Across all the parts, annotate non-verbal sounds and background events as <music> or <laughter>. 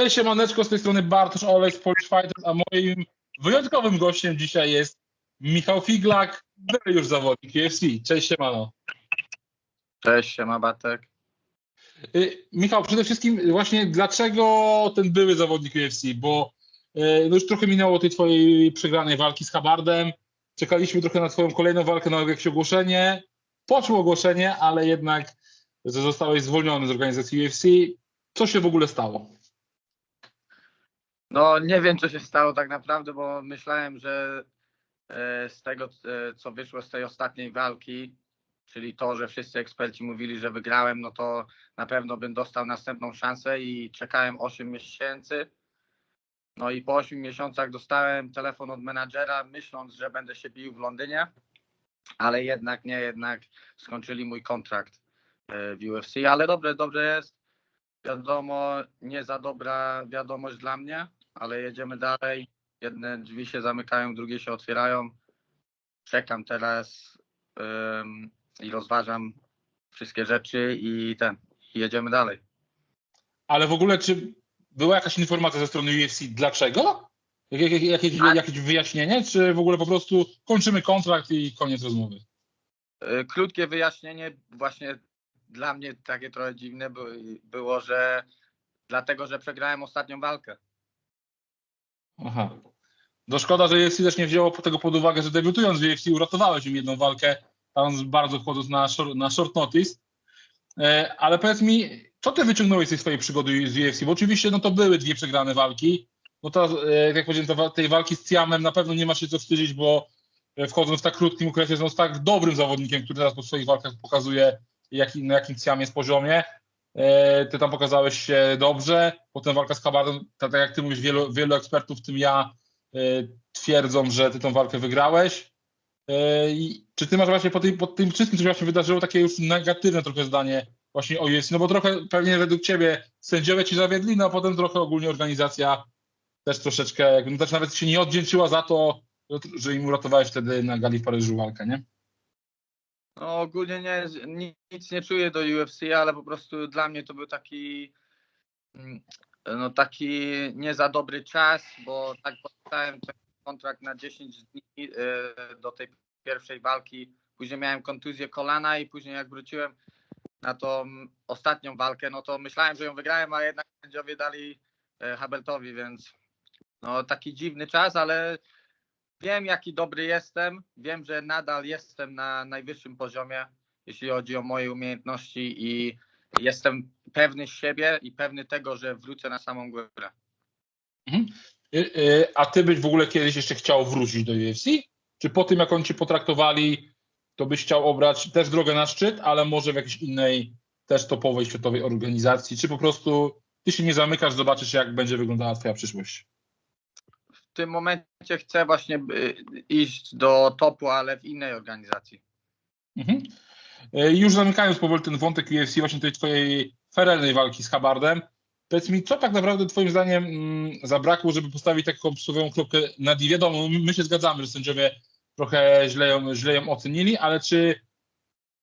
Cześć siemaneczko, z tej strony Bartosz Olek z Polish Fighters, a moim wyjątkowym gościem dzisiaj jest Michał Figlak, były już zawodnik UFC. Cześć siemano. Cześć, siema Batek. Y, Michał, przede wszystkim właśnie dlaczego ten były zawodnik UFC, bo y, no już trochę minęło tej twojej przegranej walki z Habardem, czekaliśmy trochę na twoją kolejną walkę, na jakieś ogłoszenie, poszło ogłoszenie, ale jednak zostałeś zwolniony z organizacji UFC. Co się w ogóle stało? No nie wiem, co się stało tak naprawdę, bo myślałem, że e, z tego, e, co wyszło z tej ostatniej walki, czyli to, że wszyscy eksperci mówili, że wygrałem, no to na pewno bym dostał następną szansę i czekałem 8 miesięcy. No i po 8 miesiącach dostałem telefon od menadżera, myśląc, że będę się bił w Londynie, ale jednak nie, jednak skończyli mój kontrakt e, w UFC, ale dobrze, dobrze jest. Wiadomo, nie za dobra wiadomość dla mnie, ale jedziemy dalej. Jedne drzwi się zamykają, drugie się otwierają. Czekam teraz ym, i rozważam wszystkie rzeczy i ten, jedziemy dalej. Ale w ogóle, czy była jakaś informacja ze strony UFC, dlaczego? Jak, jak, jakieś, Tak. jakieś wyjaśnienie, czy w ogóle po prostu kończymy kontrakt i koniec rozmowy? Y, Krótkie wyjaśnienie, właśnie dla mnie takie trochę dziwne by- było, że dlatego, że przegrałem ostatnią walkę. Aha. No szkoda, że UFC też nie wzięło tego pod uwagę, że debiutując w UFC uratowałeś im jedną walkę, tam bardzo wchodząc na short, na short notice. E, ale powiedz mi, co ty wyciągnąłeś z tej swojej przygody z UFC? Bo oczywiście no to były dwie przegrane walki. No e, jak powiedziałem, tej walki z Ciamem na pewno nie ma się co wstydzić, bo e, wchodząc w tak krótkim okresie, z tak dobrym zawodnikiem, który teraz po swoich walkach pokazuje, jaki, na jakim Ciam jest poziomie. E, Ty tam pokazałeś się dobrze. Potem walka z Habardem, tak jak ty mówisz, wielu, wielu ekspertów, w tym ja, e, twierdzą, że ty tą walkę wygrałeś. E, i Czy ty masz właśnie po tym, po tym wszystkim, co się wydarzyło, takie już negatywne trochę zdanie właśnie o UFC? No bo trochę pewnie według ciebie sędziowie ci zawiedli, no a potem trochę ogólnie organizacja też troszeczkę, no też nawet się nie oddzięczyła za to, że im uratowałeś wtedy na gali w Paryżu walkę, nie? No ogólnie nie, ni- nic nie czuję do UFC, ale po prostu dla mnie to był taki mm, no taki nie za dobry czas, bo tak ten kontrakt na 10 dni e, do tej pierwszej walki. Później miałem kontuzję kolana i później jak wróciłem na tą ostatnią walkę, no to myślałem, że ją wygrałem, a jednak sędziowie dali e, Habeltowi, więc no taki dziwny czas, ale wiem jaki dobry jestem, wiem, że nadal jestem na najwyższym poziomie, jeśli chodzi o moje umiejętności i jestem pewny siebie i pewny tego, że wrócę na samą górę. Y, y, A ty byś w ogóle kiedyś jeszcze chciał wrócić do UFC? Czy po tym, jak oni cię potraktowali, to byś chciał obrać też drogę na szczyt, ale może w jakiejś innej, też topowej światowej organizacji? Czy po prostu ty się nie zamykasz, zobaczysz, jak będzie wyglądała twoja przyszłość? W tym momencie chcę właśnie y, iść do topu, ale w innej organizacji. Mhm. Y, Już zamykając powoli ten wątek UFC, właśnie tej twojej ferelnej walki z Habardem, powiedz mi, co tak naprawdę twoim zdaniem mm, zabrakło, żeby postawić taką psową kropkę na D? Wiadomo, my się zgadzamy, że sędziowie trochę źle ją, źle ją ocenili, ale czy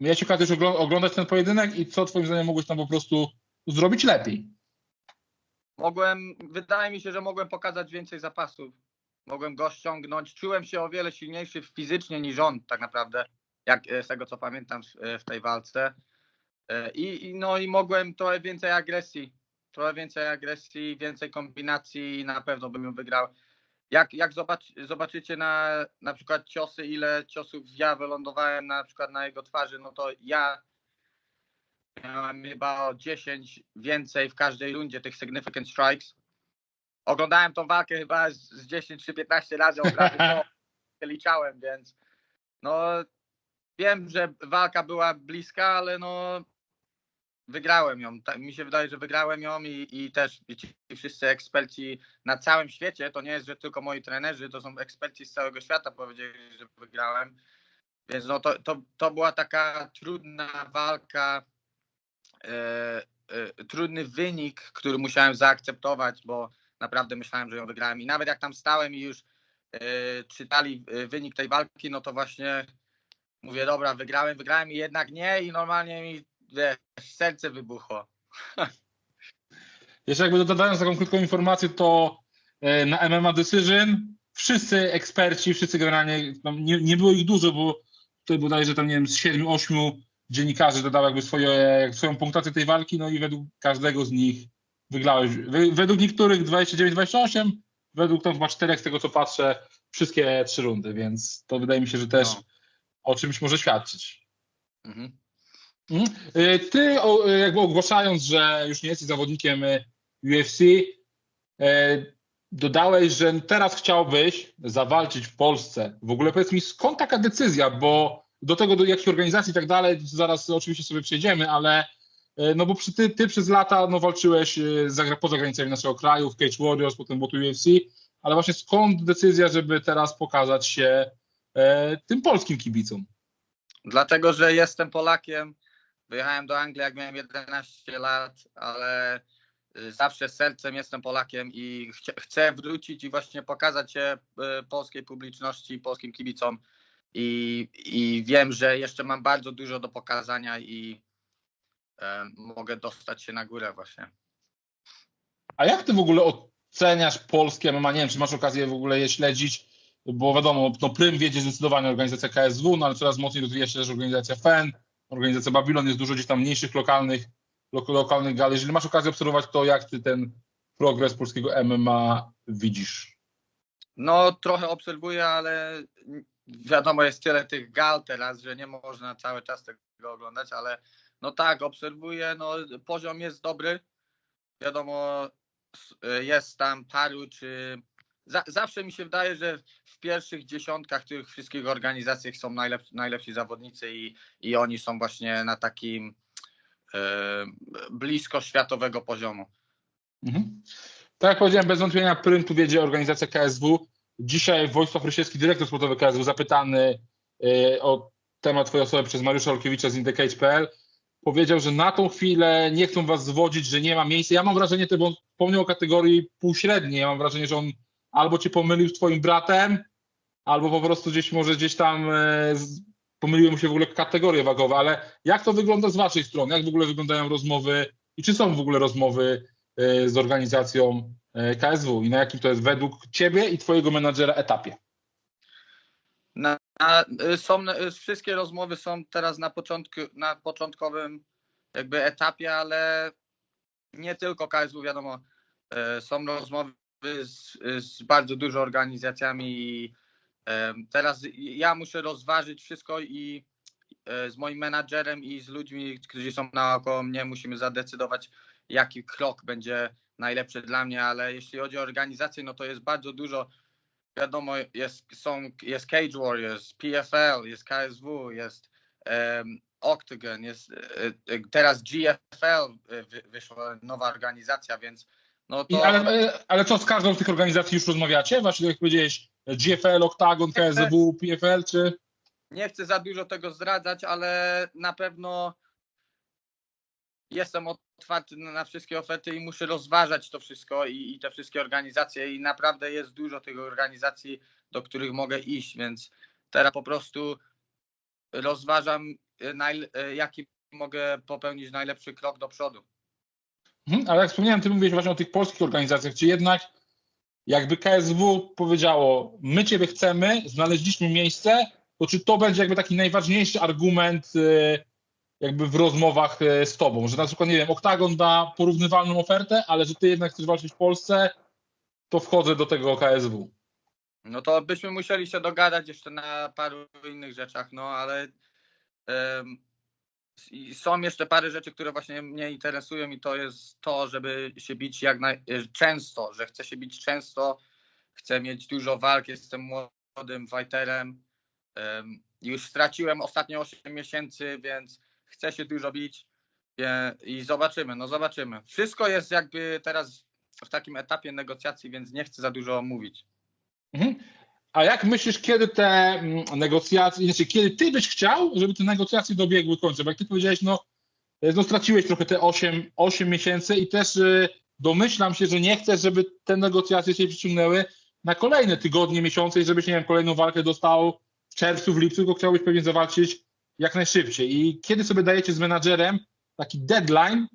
miałeś okazję już ogl- oglądać ten pojedynek i co twoim zdaniem mogłeś tam po prostu zrobić lepiej? Mogłem, wydaje mi się, że mogłem pokazać więcej zapasów. Mogłem go ściągnąć. Czułem się o wiele silniejszy fizycznie niż on, tak naprawdę, jak e, z tego co pamiętam w, e, tej walce. E, I, no i mogłem trochę więcej agresji. Trochę więcej agresji, więcej kombinacji i na pewno bym ją wygrał. Jak, jak zobacz, zobaczycie na, na przykład ciosy, ile ciosów ja wylądowałem na przykład na jego twarzy, no to ja miałem chyba o 10 więcej w każdej rundzie tych significant strikes. Oglądałem tą walkę chyba z, z 10 czy 15 razy obrazy, to liczałem, więc no wiem, że walka była bliska, ale no wygrałem ją. Mi się wydaje, że wygrałem ją i, i też ci wszyscy eksperci na całym świecie, to nie jest, że tylko moi trenerzy, to są eksperci z całego świata powiedzieli, że wygrałem. Więc no to, to, to była taka trudna walka, trudny wynik, który musiałem zaakceptować, bo naprawdę myślałem, że ją wygrałem. I nawet jak tam stałem i już e, czytali e, wynik tej walki, no to właśnie mówię, dobra, wygrałem, wygrałem i jednak nie i normalnie mi wiesz, serce wybuchło. <laughs> Jeszcze jakby dodając taką krótką informację, to e, na MMA Decision wszyscy eksperci, wszyscy generalnie, nie, nie było ich dużo, bo tutaj bodajże tam, nie wiem, z 7-8 dziennikarzy dodał jakby swoje, swoją punktację tej walki, no i według każdego z nich wygrałeś. Według niektórych 29-28, według tam chyba czterech z tego co patrzę, wszystkie trzy rundy, więc to wydaje mi się, że też no. o czymś może świadczyć. Mhm. mhm. Y, ty jakby ogłaszając, że już nie jesteś zawodnikiem y, UFC, y, dodałeś, że teraz chciałbyś zawalczyć w Polsce. W ogóle powiedz mi, skąd taka decyzja, bo do tego, do jakich organizacji i tak dalej, zaraz oczywiście sobie przejdziemy, ale e, no bo przy, ty, ty przez lata no, walczyłeś e, za, poza granicami naszego kraju, w Cage Warriors, potem było tu UFC, ale właśnie skąd decyzja, żeby teraz pokazać się e, tym polskim kibicom? Dlatego, że jestem Polakiem, wyjechałem do Anglii jak miałem 11 lat, ale e, zawsze sercem jestem Polakiem i chcę wrócić i właśnie pokazać się polskiej publiczności, polskim kibicom, i, i wiem, że jeszcze mam bardzo dużo do pokazania i e, mogę dostać się na górę właśnie. A jak ty w ogóle oceniasz polskie MMA? Nie wiem, czy masz okazję w ogóle je śledzić, bo wiadomo, no Prym wiedzie zdecydowanie organizacja KSW, no ale coraz mocniej rozwija się też organizacja FEN, organizacja Babylon, jest dużo gdzieś tam mniejszych, lokalnych, lokalnych gal. Jeżeli masz okazję obserwować to, jak ty ten progres polskiego MMA widzisz? No trochę obserwuję, ale wiadomo, jest tyle tych gal teraz, że nie można cały czas tego oglądać, ale no tak, obserwuję, no poziom jest dobry. Wiadomo, jest tam paru, czy zawsze mi się wydaje, że w pierwszych dziesiątkach tych wszystkich organizacji są najlepsi, najlepsi zawodnicy i, i oni są właśnie na takim e, blisko światowego poziomu. Mhm. Tak jak powiedziałem, bez wątpienia prym tu wiedzie organizacja KSW. Dzisiaj Wojsław Rysiewski, dyrektor sportowy KSW, zapytany y, o temat twojej osoby przez Mariusza Olkiewicza z Indecage.pl, powiedział, że na tą chwilę nie chcą was zwodzić, że nie ma miejsca. Ja mam wrażenie, bo on wspomniał o kategorii półśredniej. Ja mam wrażenie, że on albo cię pomylił z twoim bratem, albo po prostu gdzieś może gdzieś tam e, pomyliły mu się w ogóle kategorie wagowe, ale jak to wygląda z waszej strony? Jak w ogóle wyglądają rozmowy i czy są w ogóle rozmowy e, z organizacją E, KSW i na jakim to jest według Ciebie i Twojego menadżera etapie? Na, y, są, wszystkie rozmowy są teraz na, początku, na początkowym jakby etapie, ale nie tylko KSW, wiadomo, e, są rozmowy z, z bardzo dużo organizacjami i e, teraz ja muszę rozważyć wszystko i z moim menadżerem i z ludźmi, którzy są naokoło mnie musimy zadecydować, jaki krok będzie najlepsze dla mnie, ale jeśli chodzi o organizację, no to jest bardzo dużo. Wiadomo, jest, są, jest Cage Warriors, PFL, jest KSW, jest um, Octagon, jest e, teraz GFL wyszła nowa organizacja, więc no to... I, ale, ale co, z każdą z tych organizacji już rozmawiacie? Właśnie jak powiedziałeś, GFL, Octagon, KSW, PFL, czy... Nie chcę za dużo tego zdradzać, ale na pewno jestem otwarty na wszystkie oferty i muszę rozważać to wszystko i, i, te wszystkie organizacje i naprawdę jest dużo tych organizacji, do których mogę iść, więc teraz po prostu rozważam, e, e, jaki mogę popełnić najlepszy krok do przodu. Mhm, ale jak wspomniałem, ty mówisz właśnie o tych polskich organizacjach, czy jednak jakby KSW powiedziało, my ciebie chcemy, znaleźliśmy miejsce, to czy to będzie jakby taki najważniejszy argument e, jakby w rozmowach e, z tobą, że na przykład, nie wiem, Oktagon da porównywalną ofertę, ale że ty jednak chcesz walczyć w Polsce, to wchodzę do tego KSW. No to byśmy musieli się dogadać jeszcze na paru innych rzeczach, no ale um, są jeszcze parę rzeczy, które właśnie mnie interesują i to jest to, żeby się bić jak naj... często, że chcę się bić często, chcę mieć dużo walk, jestem młodym fighterem. Um, już straciłem ostatnie 8 miesięcy, więc chce się dużo bić i zobaczymy, no zobaczymy. Wszystko jest jakby teraz w takim etapie negocjacji, więc nie chcę za dużo mówić. Mhm. A jak myślisz, kiedy te mm, negocjacje, znaczy kiedy ty byś chciał, żeby te negocjacje dobiegły końca? Bo jak ty powiedziałeś, no, e, no straciłeś trochę te 8, 8 miesięcy i też y, domyślam się, że nie chcesz, żeby te negocjacje się przyciągnęły na kolejne tygodnie, miesiące i żebyś, nie wiem, kolejną walkę dostał w czerwcu, w lipcu, tylko chciałbyś pewnie zawalczyć jak najszybciej. I kiedy sobie dajecie z menadżerem taki deadline,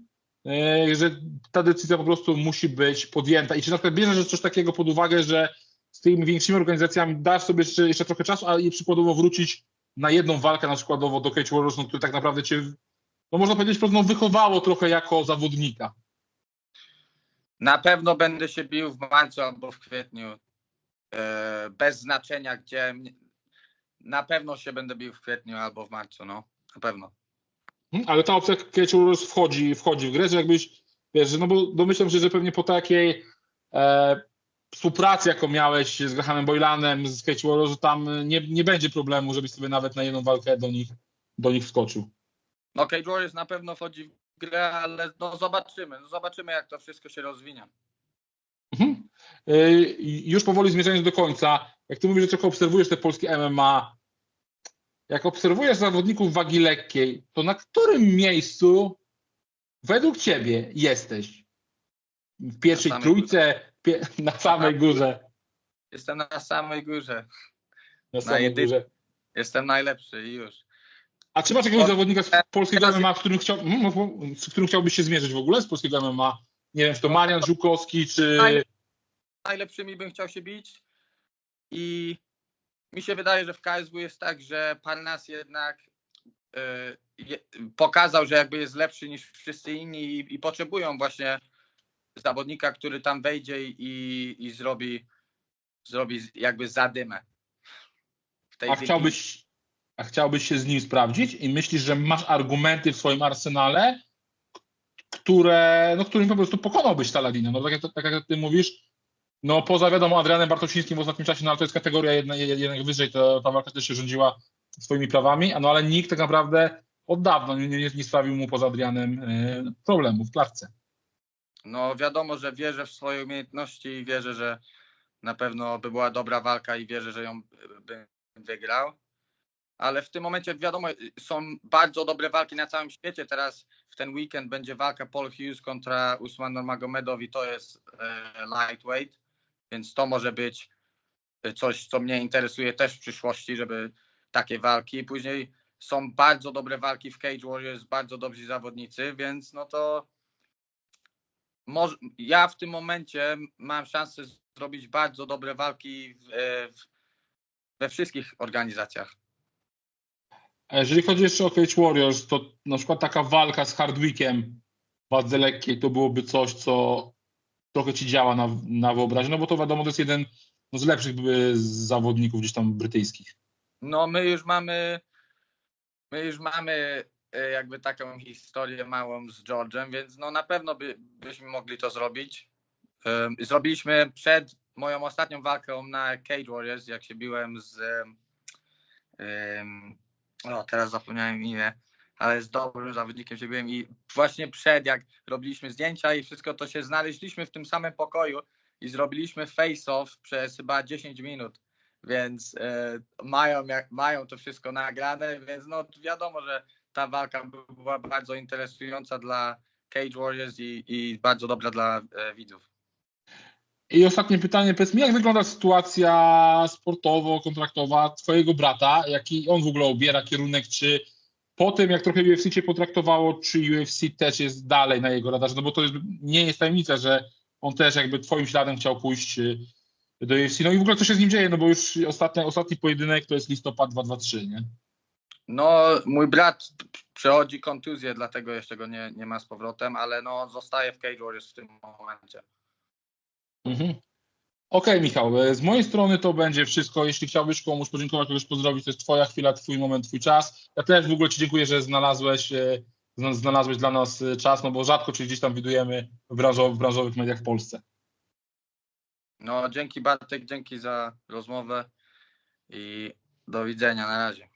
e, że ta decyzja po prostu musi być podjęta. I czy na przykład bierzesz coś takiego pod uwagę, że z tymi większymi organizacjami dasz sobie jeszcze, jeszcze trochę czasu, ale przykładowo wrócić na jedną walkę na przykładowo do Cage Warriors, no, który tak naprawdę cię, no można powiedzieć, no, wychowało trochę jako zawodnika. Na pewno będę się bił w marcu albo w kwietniu. E, bez znaczenia gdzie. Na pewno się będę bił w kwietniu albo w marcu, no. Na pewno. Hmm, ale ta opcja Warriors wchodzi, wchodzi w grę, że jakbyś, wiesz, no bo domyślam się, że pewnie po takiej e, współpracy, jaką miałeś z Grahamem Boylanem, z Cage Warriors, tam nie, nie będzie problemu, żebyś sobie nawet na jedną walkę do nich, do nich wskoczył. No Cage Warriors na pewno wchodzi w grę, ale no zobaczymy, no zobaczymy jak to wszystko się rozwinie. Y, już powoli zmierzając do końca, jak ty mówisz, że trochę obserwujesz te polskie MMA, jak obserwujesz zawodników wagi lekkiej, to na którym miejscu według ciebie jesteś? W pierwszej na trójce, pie, na samej górze. Jestem na samej górze. Na samej na górze. Jestem najlepszy i już. A czy masz jakiegoś zawodnika z polskiego MMA, w którym, chciał, z którym chciałbyś się zmierzyć w ogóle z polskiego MMA? Nie wiem, czy to Marian Żukowski, czy... Najlepszymi bym chciał się bić i mi się wydaje, że w KSW jest tak, że Parnas jednak y, pokazał, że jakby jest lepszy niż wszyscy inni i, i potrzebują właśnie zawodnika, który tam wejdzie i, i zrobi, zrobi jakby zadymę. a chciałbyś, a chciałbyś się z nim sprawdzić i myślisz, że masz argumenty w swoim arsenale, które, no, którym po prostu pokonałbyś Saladina. No tak jak, tak jak ty mówisz, no poza wiadomo Adrianem Bartosińskim w ostatnim czasie, no ale to jest kategoria jedna, jednak wyżej, to, ta walka też się rządziła swoimi prawami, no ale nikt tak naprawdę od dawna nie, nie, nie sprawił mu poza Adrianem y, problemu w klatce. No wiadomo, że wierzę w swoje umiejętności i wierzę, że na pewno by była dobra walka i wierzę, że ją bym wygrał. Ale w tym momencie wiadomo, są bardzo dobre walki na całym świecie. Teraz w ten weekend będzie walka Paul Hughes kontra Usman Nurmagomedov i to jest e, lightweight, więc to może być coś, co mnie interesuje też w przyszłości, żeby takie walki. Później są bardzo dobre walki w Cage Warriors, bardzo dobrzy zawodnicy, więc no to może, ja w tym momencie mam szansę zrobić bardzo dobre walki w, e, w, we wszystkich organizacjach. A jeżeli chodzi jeszcze o Cage Warriors, to na przykład taka walka z Hardwickiem w wadze lekkiej to byłoby coś, co trochę ci działa na, na wyobraźnię, no bo to wiadomo, to jest jeden no, z lepszych zawodników gdzieś tam brytyjskich. No my już mamy my już mamy e, jakby taką historię małą z George'em, więc no na pewno by, byśmy mogli to zrobić. Zrobiliśmy przed moją ostatnią walką na Cage Warriors, jak się biłem z um, o teraz zapomniałem imię, ale z dobrym zawodnikiem się byłem i właśnie przed jak robiliśmy zdjęcia i wszystko to się znaleźliśmy w tym samym pokoju i zrobiliśmy face-off przez chyba 10 minut, więc e, mają, jak, mają to wszystko nagrane, więc no wiadomo, że ta walka była bardzo interesująca dla Cage Warriors i, i bardzo dobra dla e, widzów. I ostatnie pytanie, powiedz mi, jak wygląda sytuacja sportowo-kontraktowa twojego brata, jaki on w ogóle obiera kierunek, czy po tym, jak trochę UFC cię potraktowało, czy UFC też jest dalej na jego radarze, no bo to jest, nie jest tajemnica, że on też jakby twoim śladem chciał pójść y, do UFC. No i w ogóle co się z nim dzieje, no bo już ostatni, ostatni pojedynek to jest listopad 223, nie? No, mój brat przechodzi kontuzję, dlatego jeszcze go nie, nie ma z powrotem, ale no zostaje w Cage Warriors w tym momencie. Mhm. Okej, okay, Michał, e, z mojej strony to będzie wszystko. Jeśli chciałbyś komuś podziękować, kogoś pozdrowić, to jest Twoja chwila, Twój moment, Twój czas. Ja też w ogóle Ci dziękuję, że znalazłeś, e, znalazłeś dla nas e, czas, no bo rzadko czy gdzieś tam widujemy w, branżowych, w branżowych mediach w Polsce. No, dzięki Bartek, dzięki za rozmowę i do widzenia na razie.